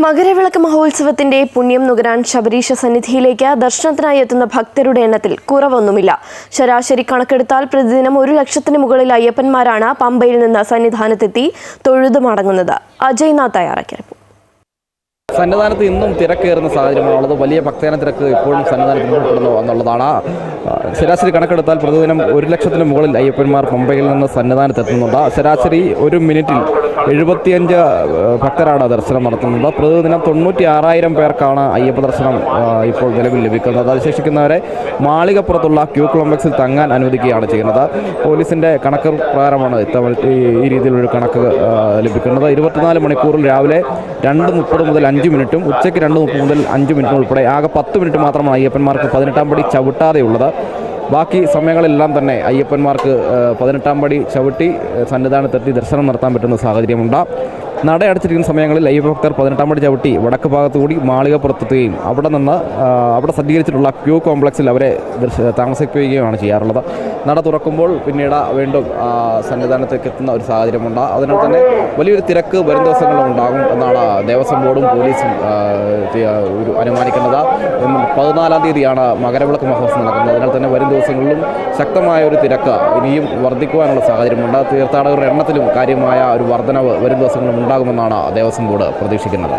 മകരവിളക്ക് മഹോത്സവത്തിന്റെ പുണ്യം നുകരാൻ ശബരീശ സന്നിധിയിലേക്ക് ദർശനത്തിനായി എത്തുന്ന ഭക്തരുടെ എണ്ണത്തിൽ കുറവൊന്നുമില്ല. ശരാശരി കണക്കെടുത്താൽ പ്രതിദിനം ഒരു ലക്ഷത്തിന് മുകളിൽ അയ്യപ്പന്മാരാണ് പമ്പയിൽ നിന്ന് സന്നിധാനത്തെത്തി തൊഴുതു മടങ്ങുന്നത്. അജയ്നാഥ് റിപ്പോർട്ട് സന്നിധാനത്ത് ഇന്നും തിരക്കേറുന്ന സാഹചര്യമാണുള്ളത്. വലിയ ഭക്തജന തിരക്ക് ഇപ്പോഴും സന്നിധാനത്ത് ഉൾപ്പെടുന്നു എന്നുള്ളതാണ്. ശരാശരി കണക്കെടുത്താൽ പ്രതിദിനം ഒരു ലക്ഷത്തിന് മുകളിൽ അയ്യപ്പന്മാർ പമ്പയിൽ നിന്ന് സന്നിധാനത്ത് എത്തുന്നുണ്ട് ശരാശരി ഒരു മിനിറ്റിൽ എഴുപത്തിയഞ്ച് ഭക്തരാണ് ദർശനം നടത്തുന്നത്. പ്രതിദിനം തൊണ്ണൂറ്റി ആറായിരം പേർക്കാണ് അയ്യപ്പ ദർശനം ഇപ്പോൾ നിലവിൽ ലഭിക്കുന്നത്. അതിശേഷിക്കുന്നവരെ മാളികപ്പുറത്തുള്ള ക്യൂ കോംപ്ലക്സിൽ തങ്ങാൻ അനുവദിക്കുകയാണ് ചെയ്യുന്നത്. പോലീസിന്റെ കണക്ക് പ്രകാരമാണ് ഇത്തവണ ഈ രീതിയിലൊരു കണക്ക് ലഭിക്കുന്നത്. ഇരുപത്തിനാല് മണിക്കൂറിൽ രാവിലെ രണ്ട് മുപ്പത് മുതൽ അഞ്ച് മിനിറ്റും ഉച്ചയ്ക്ക് രണ്ട് മുപ്പത് മുതൽ അഞ്ച് മിനിറ്റും ഉൾപ്പെടെ ആകെ പത്ത് മിനിറ്റ് മാത്രമാണ് അയ്യപ്പന്മാർക്ക് പതിനെട്ടാം പടി ചവിട്ടാതെയുള്ളത്. ബാക്കി സമയങ്ങളെല്ലാം തന്നെ അയ്യപ്പന്മാർക്ക് പതിനെട്ടാം പടി ചവിട്ടി സന്നിധാനത്തെത്തി ദർശനം നടത്താൻ പറ്റുന്ന സാഹചര്യമുണ്ട്. നട അടച്ചിരിക്കുന്ന സമയങ്ങളിൽ അയ്യപ്പഭക്തർ പതിനെട്ടാം പടി ചവിട്ടി വടക്ക് ഭാഗത്തു കൂടി മാളികപ്പുറത്തെത്തുകയും അവിടെ നിന്ന് അവിടെ സജ്ജീകരിച്ചിട്ടുള്ള ക്യൂ കോംപ്ലക്സിൽ അവരെ താമസിപ്പിക്കുകയുമാണ് ചെയ്യാറുള്ളത്. നട തുറക്കുമ്പോൾ പിന്നീട് വീണ്ടും സന്നിധാനത്തേക്ക് എത്തുന്ന ഒരു സാഹചര്യമുണ്ട്. അതിനാൽ തന്നെ വലിയൊരു തിരക്ക് വരും ദിവസങ്ങളിലും ഉണ്ടാകും എന്നാണ് ദേവസ്വം ബോർഡും പോലീസും ഒരു അനുമാനിക്കുന്നത്. പതിനാലാം തീയതിയാണ് മകരവിളക്ക് മഹോത്സവം നടക്കുന്നത്. അതിനാൽ തന്നെ ദിവസങ്ങളിലും ശക്തമായ ഒരു തിരക്ക് ഇനിയും വർദ്ധിക്കുവാനുള്ള സാഹചര്യമുണ്ട്. തീർത്ഥാടകരുടെ എണ്ണത്തിലും കാര്യമായ ഒരു വർധനവ് വരും ദിവസങ്ങളിലും ഉണ്ടാകുമെന്നാണ് ദേവസ്വം ബോർഡ് പ്രതീക്ഷിക്കുന്നത്.